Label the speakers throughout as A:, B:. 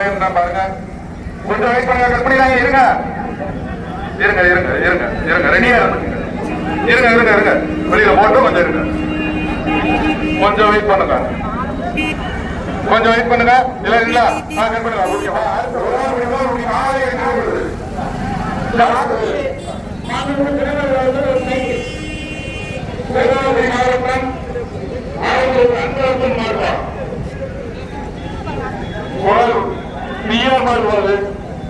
A: பாருங்க. கொஞ்சம் வெயிட் பண்ணுங்க கட் பண்ணிடாங்க இருங்க. இருங்க இருங்க இருங்க இருங்க. ரெடியா இருங்க. இருங்க இருங்க வெளியில போட்டு கொஞ்சம் இருங்க. கொஞ்சம் வெயிட் பண்ணுங்க. கொஞ்சம் வெயிட் பண்ணுங்க. இல்ல இல்ல. கட் பண்ணுங்க மாவட்டம் ஆயிரத்தி மாவட்டம் குரல் நீயார்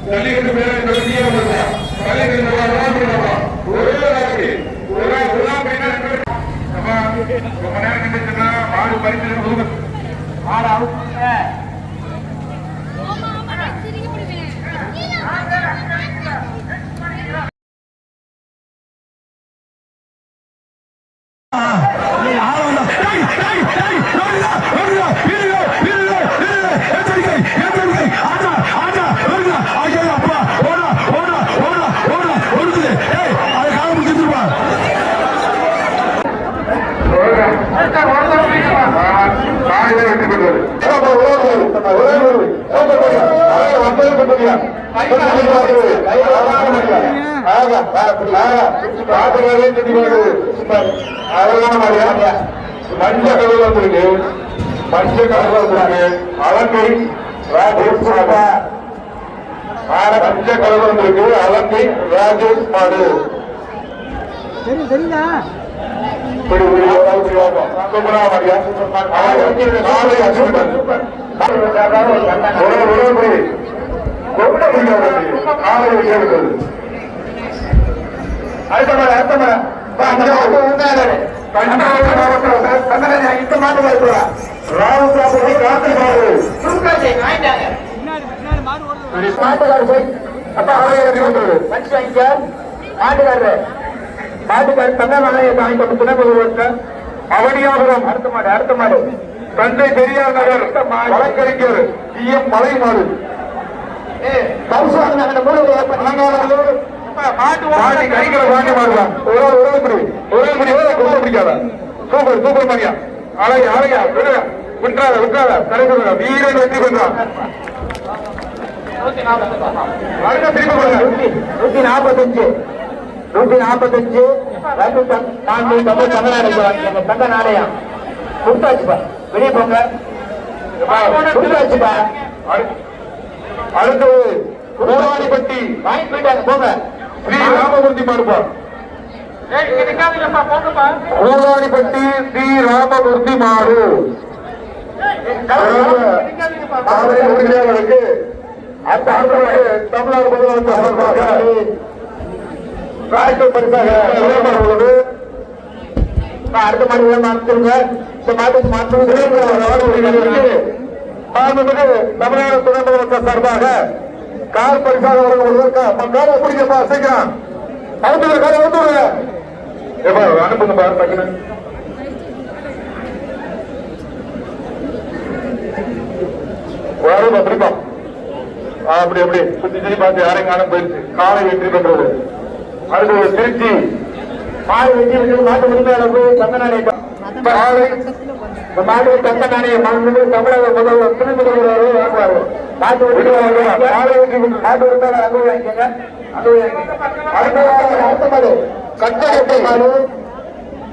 A: ஜல்லிக்கட்டு பேர எங்களுக்கு நீயார் மாறுவா ஜல்லிக்கட்டு மாறுவா ஒரே நாளைக்கு ஒரே ஒரே நம்ம ரொம்ப நேரம் கண்டிச்சுன்னா
B: அவுட்
A: மாடு வெற்றி பெற்றது ஒரே ஒரு வந்தது பெற்றீங்க மஞ்ச கலர் வந்திருக்கு மஞ்ச கலர் வந்திருக்கு அலங்கை ராஜேஷ் மாடு மஞ்ச கலர் வந்திருக்கு அலங்கை ராஜேஷ்
B: தெரியும் தெரியுதா.
A: அடுத்த இந்த மாட்டு வருகிறா. ராமசாமி
B: ஓடுது
A: சரி, மாட்டுக்காரர் போய். அப்பா, அவரே இறங்கி வந்தாரு. மாட்டுக்காரர் மாட்டுக்காரர் தங்க நாளைய வாங்கி துணை முதல்வர் அவனியாபுரம். அடுத்த மாடு அடுத்த மாடு. தந்தை பெரியார் நகர் வழக்கறிஞர் இ எம். மலை மாடு சூப்பர் சூப்பர் மணியா அழகா அழகா. விட்டுறாத விட்டுறாத தலை சொல்லுங்க வீரன் வெற்றி கொடுங்க
C: நூத்தி நாற்பத்தஞ்சு. நூத்தி நாற்பத்தஞ்சு. தங்க- நான்கு தமிழ் நாணயம் தங்க நாணயம். கொடுத்தாச்சுப்பா வெளியே போங்க. கொடுத்தாச்சுப்பா
A: அடுத்து- அடுத்தது கோடாலிப்பட்டி
C: வாங்கி போயிட்டாங்க போங்க.
A: ஸ்ரீ ராமமூர்த்தி கோடாலிப்பட்டி ஸ்ரீ ராமமூர்த்தி மாடு மாவட்ட உறுப்பினர்களுக்கு அந்த ஆண்டுக்கு தமிழ்நாடு முதலமைச்சர் சார்பாக ராய்க்கு பரிசாக உள்ளது
C: அடுத்த மாடு வேணும் இந்த மாட்டுக்கு மாற்று
A: மாண்புமிகு தமிழ்நாடு துணை முதலமைச்சர் சார்பாக கார் பரிசாக காரை பிடிக்கப்பா சீக்கிரம் அனுப்புங்க காரை அனுப்புங்க ஏப்பா டக்குன்னு அப்படிப்பா ஆ, அப்படி அப்படி. சுத்தி சுத்தி பார்த்து யாரையும் காணும் போயிடுச்சு காலை வெற்றி பெற்றது. அடுத்து திருச்சி.
C: மாடு வெட்டி விட்டு மாட்டு உரிமையாளர் போய் தங்க நாணயம்
A: காலை
C: மாடு தங்க நாணயம் மாண்புமிகு தமிழக முதல்வர் துணை முதல்வர் அவர்கள் வாங்குவாரு மாட்டு உரிமையாளர்
A: காலை வெற்றி பெற்றது.
C: மாட்டு உரிமையாளர் அங்கே வாங்கிக்கங்க.
A: கச்சகட்டி மாடு.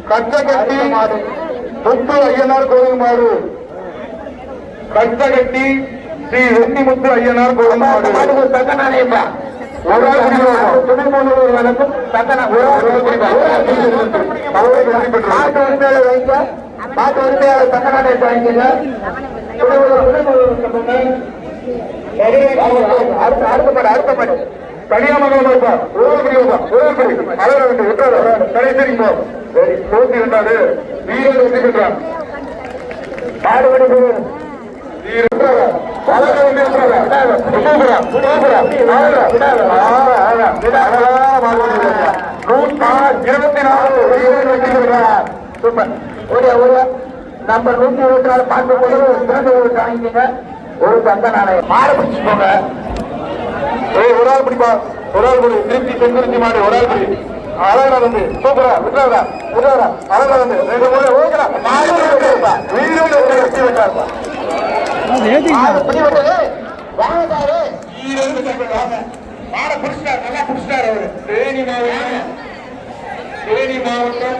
A: கச்சகட்டி
C: மாடு
A: முத்து ஐயனார் கோவில் மாடு. கச்சகட்டி ஸ்ரீ வெண்ணிமுத்து ஐயனார் கோவில் மாடு. ஒரு சூப்பரா, அழகா, இருபத்தி நாலு
C: சூப்பர் ஓடியா ஓடியா நம்ம நூத்தி இருபத்தி நாலு பார்க்கும் போது ஒரு சிறந்த ஒரு வாங்கிக்கங்க ஒரு தங்க நாணயம் மாடு
A: ஏய் ஒரு ஆள் பிடிப்பா ஒரு ஆள் பிடி திருச்சி தென்குறிச்சி மாடு ஒரு ஆள் பிடி அழகா வந்து சூப்பரா விட்டுறாதா விட்டுறாதா அழகா வந்து ரெண்டு மூணு ஓகேடா மாடு வீரர் வெற்றி பெற்றார்
B: அது ஏத்திக்கிட்டா
C: மாடு பிடி விட்டு வாங்க சாரு
A: மாட புடிச்சிட்டாரு நல்லா புடிச்சிட்டாரு அவரு தேனி மாவட்டம்.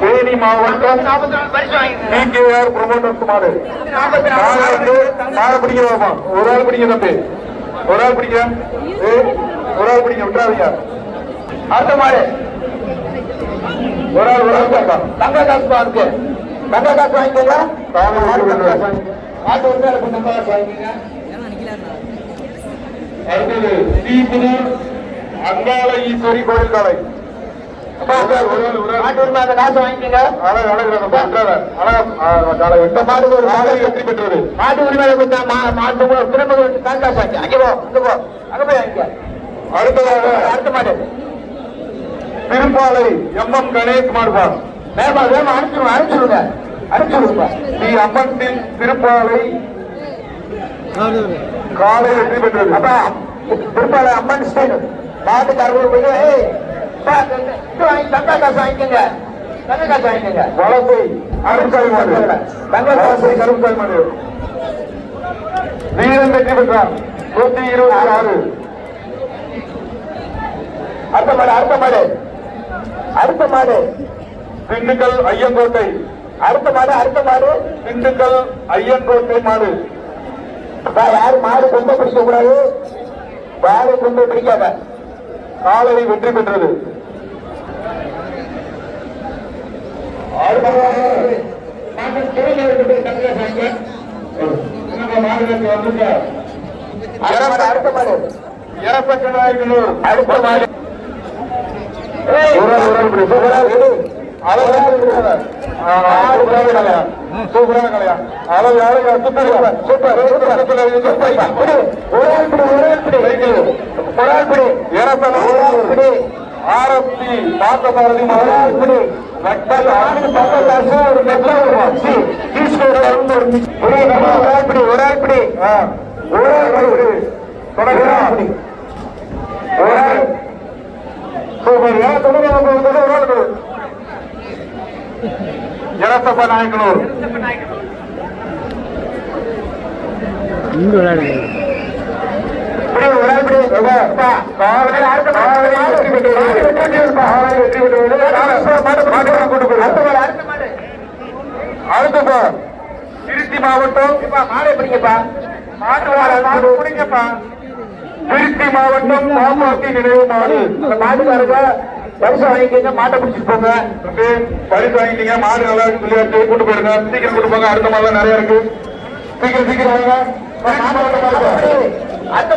A: தேனி மாவட்டம். PKR promoter Kumar. தேனி பிடிக்கிறோமா ஒரு ஆள் பிடிக்க தம்பி. ஒரு ஆள் பிடிக்க ஒரு ஆள் பிடிக்க விட்டுறாதீங்க.
C: அடுத்த மாதிரி
A: ஒரு ஆள் ஒரு ஆள் தாக்கா
C: தங்க காசு இருக்கு தங்க காசு வாங்கிக்கோங்க
A: தானே
C: வந்து அதுக்கு தங்க காசு வாங்கிக்கோங்க
A: அடுத்தது தீபுதூர் அங்காள ஈஸ்வரி கோயில் காலை வெற்றி பெற்றது
C: மாட்டு கொடுத்தா மாட்டு திரும்ப காசு அங்கே போ. போ போய்
A: அடுத்ததாக
C: அடுத்த மாடு
A: திருப்பாலை எம் எம் கணேஷ்குமார் மாடுபார்
C: வேமா வேமா அனுப்பிச்சுடுங்க
A: ஸ்ரீ அம்மன் தின் திருப்பாலை காலை வெற்றி பெற்றது.
C: அப்பா திருப்பால அம்மன் ஸ்டைல் மாட்டுக்கு அறுபது போய் தங்க காசு வாங்கிக்கோங்க. தங்க காசு வாங்கிக்கோங்க.
A: வலசை அருங்காய் மாடு.
C: தங்க காசு
A: மாடு. வீரன் வெற்றி பெற்றார். நூத்தி இருபத்தி ஆறு.
C: அடுத்த மாடு அடுத்த மாடு. அடுத்த மாடு.
A: திண்டுக்கல் ஐயங்கோட்டை.
C: அடுத்த மாடு அடுத்த மாடு.
A: திண்டுக்கல் ஐயங்கோட்டை மாடு.
C: அப்பா, யாரும் மாடு கொண்டு பிடிக்க கூடாது. மாடு கொண்டு பிடிக்காத
A: காலை வெற்றி பெற்றது.
C: அடுத்த மாடு அடுத்த மாடு.
A: இரப்பக்கநாயக்கனூர் சூப்பரான கலையா அளவு சூப்பர் சூப்பர் சூப்பர் சூப்பர்
C: ஒரு ஆள் பிடி ஒரு ஆள் பிடி ஒரு ஆள் பிடி ஒரு ஆள் பிடி
A: ஆரத்தி
C: பிடி ஒரு மெட்ல வருவான் சி ஈஸ்வர வந்து ஒரு மிஸ். பிடி ஒரு ஆள் பிடி ஒரு ஆள் பிடி
A: ஒரு ஆள் பிடி. தொடங்குறோம்.
C: ஒரு ஆள்
A: சூப்பர் ஏன் தொடங்க ஒரு ஆள் பிடி. எரசப்ப நாயக்கனூர்
C: பிடி ஒரு ஆள் பிடி அப்பா,
A: காலை
C: அடுத்த மாடு,
A: காலை வெற்றி பெற்றது காலை வெற்றி பெற்றது மாடு மாடு கூட்டு போய்
C: அடுத்த மாடு அடுத்த மாடு
A: அடுத்தப்பா திருச்சி மாவட்டம். திருச்சி மாவட்டம் நினைவு மாடு.
C: பரிசு வாங்கிக்கங்க மாட்டை பிடிச்சிட்டு போங்க.
A: பரிசு வாங்கிட்டீங்க மாடு நல்லா இருக்கு சொல்லியாச்சு கூட்டு போயிருங்க. சீக்கிரம் கூட்டு போங்க அடுத்த மாதம் நிறைய இருக்கு. சீக்கிரம் சீக்கிரம் வாங்க.
C: அடுத்த.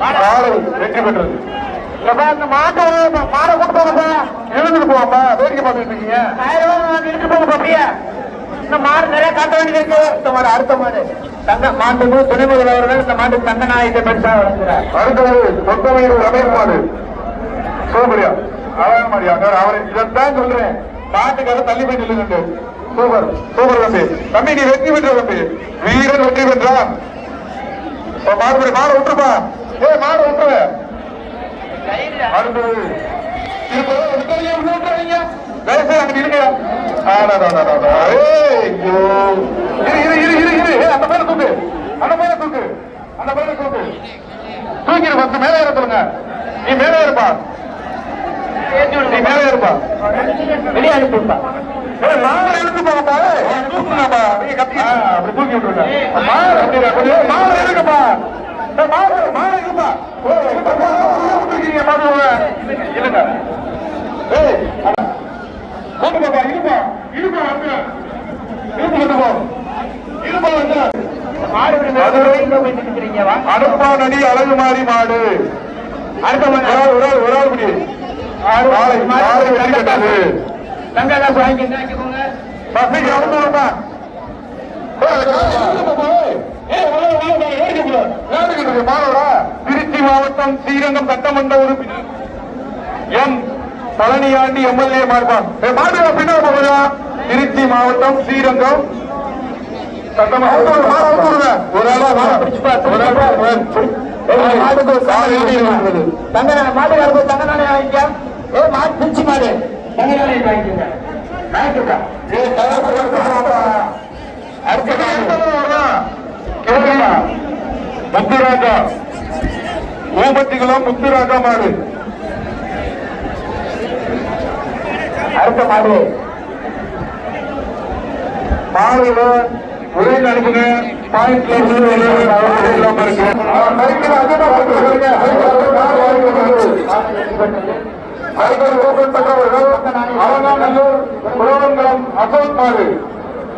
A: காலை வெற்றி பெற்றது.
C: இந்த மாட்டை மாடை கூட்டு போங்கப்பா
A: எழுந்துட்டு போவாப்பா வேடிக்கை பார்த்துட்டு இருக்கீங்க.
C: ஆயிரம் போங்கப்பா அப்படியே. இந்த மாடு நிறைய காட்ட வேண்டியது இருக்கு. இந்த மாடு அடுத்த மாடு. தங்க மாட்டுக்கு துணை முதல்வர்கள் இந்த மாட்டுக்கு தங்க நாயத்தை பெருசா வழங்குறார்
A: அடுத்தது சொந்தமயிறு ரமேஷ் மாடு. சூப்பரியா. அழகான மாடியா அவரை. இதைத்தான் சொல்றேன். மாட்டுக்கார தள்ளி போய் நில்லுங்க சூப்பர் சூப்பர் தம்பி. தம்பி நீ வெற்றி பெற்ற தம்பி. வீரன் வெற்றி பெற்றான். மாடு மாடு விட்டுருப்பா ஏ மாடு விட்டுரு அடுத்தது திருப்பதி விட்டுறீங்க, விட்டுறீங்க. தயவு செய்து அங்க நில்லுங்க. ஆடாடாடாடா. இரு, இரு, இரு, இரு, இரு. அந்த அந்த தூக்கு அந்த தூக்கிடு ஏற சொல்லுங்க நீ மேல இருப்பா நீ மேல இருப்பா
C: வெளியே அனுப்பிவிட்டா
A: மாலை இழுத்து போங்கப்பா. தூக்குங்கப்பா. நீங்க கத்தி. அப்படி தூக்கி விட்டுருங்க. மாலை மாலை இழுங்கப்பா. மாலை, மாலை ஏய், இழுப்பா. தூக்கிங்க, மாலை உள்ள. இழுங்க. ஏய், கொண்டு போப்பா, இழுப்பா. இழுப்பா, வந்து. இழுப்பு கொண்டு போ. இழுப்பா, வந்து.
C: மாடு இருக்கிறீங்க வா
A: அடுப்பானடி அழகு மாறி மாடு
C: அடுத்த
A: ஒரு
C: மாடு
A: ஆள், ஒரு ஆள், ஒரு ஆள் பிடி. மாலை, மாலை பெற்றது.
C: தங்க காசு வாங்கிக்கோங்க
A: பசங்க அவுத்து விடுப்பா. திருச்சி மாவட்டம் ஸ்ரீரங்கம் சட்டமன்ற உறுப்பினர் எம் பழனியாண்டி எம்எல்ஏ மாறுபான் மாடு திருச்சி மாவட்டம் ஸ்ரீரங்கம் சத்தமா ஒரு ஆளா ஒரு ஆளா ஒரு ஆளா
C: மாட்டுக்கு தங்க நாணயம் வாங்கிக்க. ஏ மாட்டு பிடிச்சி மாடு. தங்க நாணயம் வாங்கிக்கோங்க. வாங்கிக்கோங்க.
A: முத்துராஜா. ஊபத்திகுளம் முத்துராஜா மாடு.
C: அடுத்த மாடு.
A: மாடுல ஒரே அனுப்புங்க. பாயிண்ட்ல இல்லாம இருக்கு. அலங்காநல்லூர் குலவங்குளம் அசோக் மாறு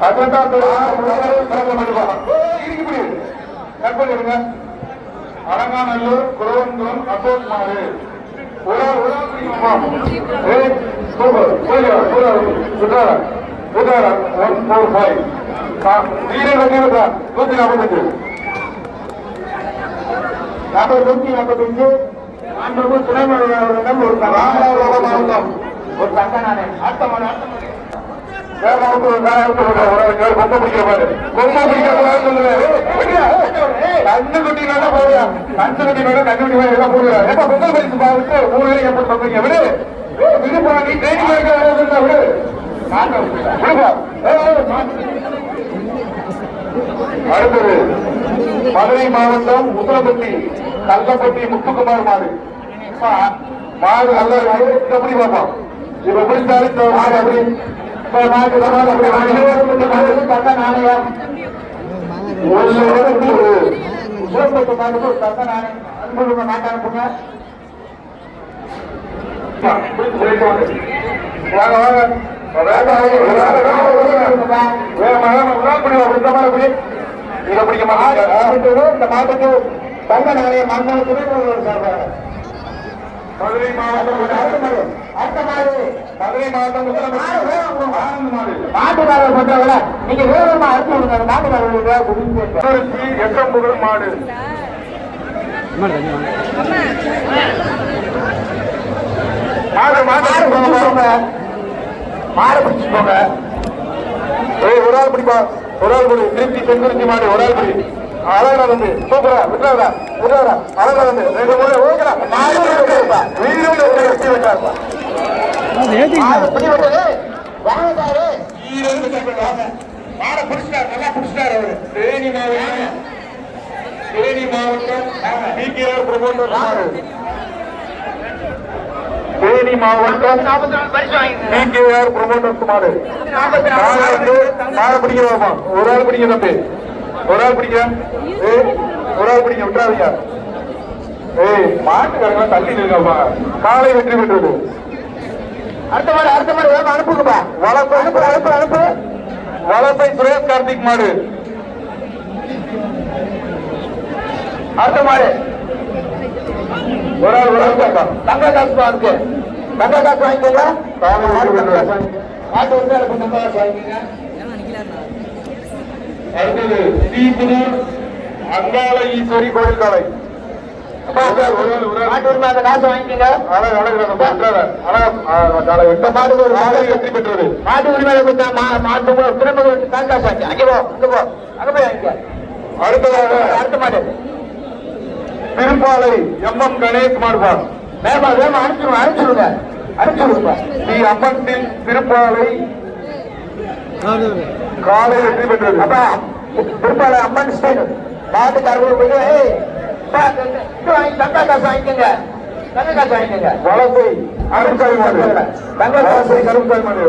A: அதுதான் அசோக் ஒன் ஃபோர் ஃபைவ் நூத்தி நாற்பத்தஞ்சு
C: நாற்பது நூத்தி நாற்பத்தஞ்சு. மாண்புமிகு துணை முதல்வரிடம் ஒரு
A: ராமநாதபுரம். மாவட்டம்
C: ஒரு தங்க நாணயம் அடுத்த மாடு அடுத்த மாடு
A: கண்ணு குட்டி நல்லா போறியா கண்ணு குட்டி மேல கண்ணு குட்டி மேல எல்லாம் போடுறா எப்ப பொங்கல் பரிசு பாவிட்டு மூணு பேரும் எப்படி சொல்றீங்க விடு. விடுப்பா நீ ட்ரைனிங் இருக்க விடு. விடுப்பா. அடுத்தது மதுரை மாவட்டம் உத்தரப்பட்டி கல்லப்பட்டி முத்துக்குமார் மாடு அப்பா, மாடு நல்ல எப்படி பார்ப்போம் இப்ப பிடிச்சாலும் இந்த மாடு அப்படி இப்ப வாங்க வாங்க இதை பிடிக்க மாட்டாங்க
C: இந்த மாட்டுக்கு தங்க சார்பாக.
A: மதுரை மாவட்டம் மதுரை மாவட்டம்
C: மாட்டுக்காரர் பண்றவங்கள நீங்க வேகமா அனுப்பி விடுங்க மாட்டுக்காரர்களுக்கு
A: திருச்சி எட்டம்புகள் மாடு. மாடு மாடு
C: போங்க. மாடு பிடிச்சு போங்க.
A: ஒரு ஆள் பிடிப்பா. ஒரு ஆள் பிடி திருச்சி தென்குறிச்சி மாடு ஒரு ஆள் பிடி அழகா வந்து சூப்பரா. விட்டுறாதா விட்டுறாதா அழகா வந்து ரெண்டு மூணு ஓகேடா. வீடு வெட்டி வச்சாருப்பா
C: மாடு பிடி விட்டது. வாங்கதாரு மாடை பிடிச்சிட்டாரு நல்லா பிடிச்சிட்டாரு அவரு.
A: தேனி மாவட்டம் தேனி மாவட்டம் மாடு. தேனி மாவட்டம் பிகேஆர் பிரபோண்டர் மாடு வந்து மாடு பிடிக்கிறோமா ஒரு ஆள் பிடிக்க தம்பி. ஒரு ஆள் பிடிக்க ஒரு ஆள் பிடிக்க விட்டுறாதீங்க. ஏய் மாட்டுக்காரங்க தள்ளி இருக்கப்பா காலை வெற்றி பெற்றது.
C: அடுத்த மாடு அடுத்த மாடு வேகமா அனுப்புங்கப்பா.
A: வளப்பை
C: அனுப்பு அனுப்பு அனுப்பு.
A: வளப்பை சுரேஷ் கார்த்திக் மாடு.
C: அடுத்த மாடு.
A: ஒரு ஆள் ஒரு ஆள் கேட்கலாம்
C: தங்க காசு இருக்கு தங்க காசு வாங்கிக்கோங்க.
A: தாங்க
C: மாடு
A: வெற்றி
C: தங்க காசு
A: பெற்றது
C: வாங்கிக்கோங்க. மாட்டு வந்து எனக்கு தங்க காசு வாங்கிக்கோங்க.
A: அடுத்தது ஸ்ரீபுதூர் அங்காள ஈஸ்வரி கோயில் காலை.
C: மாட்டு உரிமை அந்த காசு வாங்கிக்கோங்க.
A: அழகு, அழகு, நம்ம பண்றாரு. அழகா, ஆ, காலை வெட்ட மாடு ஒரு மாடு. வெற்றி பெற்றது.
C: மாட்டு உரிமையில கொடுத்தா மா- மாட்டு திரும்ப அங்கே போ அங்க போய்
A: அடுத்ததாக
C: அடுத்த மாடு.
A: திருப்பாலை எம் எம் கணேஷ்குமார் மாடுபார்
C: வேகமா வேகமா அனுப்பிச்சுடுங்க அனுப்பிச்சுடுங்க அனுப்பிச்சுடுங்க
A: ஸ்ரீ அம்மன் திருப்பாலை காலை வெற்றி பெற்றது.
C: அப்பா திருப்பாலை அம்மன் ஸ்டைல் மாட்டுக்காரர்கள் போய் ஏய், அப்பா, இது வாங்கி தங்க காசு வாங்கிக்கோங்க. தங்க காசு வாங்கிக்கோங்க.
A: வலசை மாடு
C: தங்க காசு
A: கரும்காய் மாடு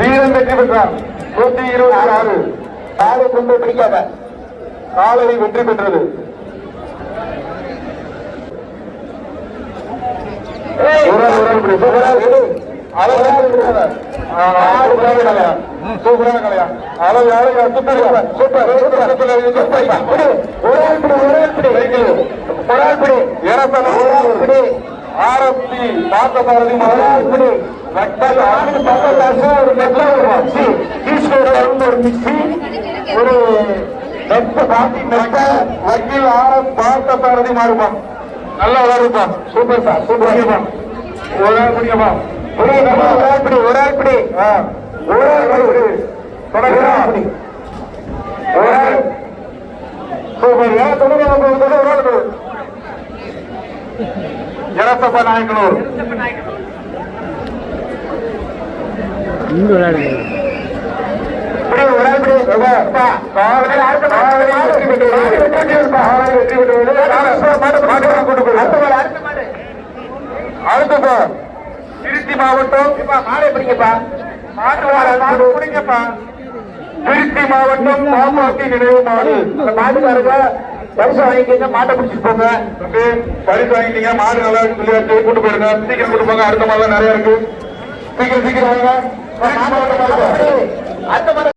A: வீரன் வெற்றி பெற்றார். நூத்தி இருபத்தி ஆறு.
C: காலை கொண்டு பிடிக்காத.
A: காலை வெற்றி பெற்றது
C: ஏய்,
A: ஒரு ஆள், ஒரு ஆள் இப்படி, ஒரு ஆள் எடு. அளவு அளவு இருக்கிறதா? ஆ, சூப்பரான கலையா சூப்பரான கலையா அளவு அளவு சூப்பர் சூப்பர்
C: ஒரு ஆள் பிடி ஒரு பிடி
A: ஆரத்தி
C: ஒரு மிக்சி ஒரு மிக்சி ஒரு மெத்த பாத்தி மெத்த
A: வக்கீல் ஆர் பார்த்தசாரதி மாறுமா? நல்லா விளையாடுப்பா சூப்பர் சார் சூப்பர் ஒரு ஆள் பிடிக்கமா
C: பிடி நம்ம ஒரு ஆள் பிடி ஒரு ஆள் பிடி.
A: ஆ, ஒரு ஆள் பிடி. ஒரு ஆள். சூப்பர். ஏன் தொடர்ந்து வந்து ஒரு ஆள் கொடு. எரசப்ப நாயக்கனூர்.
C: இப்படி ஒரு ஆள்
A: அடுத்த மாட்டு
C: அடுத்த
A: திருச்சி மாவட்டம்
C: மாடை
A: மாட்டு திருச்சி மாவட்டம் பாப்பாத்தி நினைவு மாடு
C: மாட்டுக்காரங்க பரிசு வாங்கிக்கங்க மாட்டை பிடிச்சிட்டு போங்க
A: பரிசு வாங்கிட்டீங்க மாடு நல்லா இருக்கு கூட்டு போயிருங்க சீக்கிரம் கூட்டு போங்க அடுத்த மாதம் நிறைய இருக்கு சீக்கிரம் சீக்கிரம் வாங்க
C: அடுத்த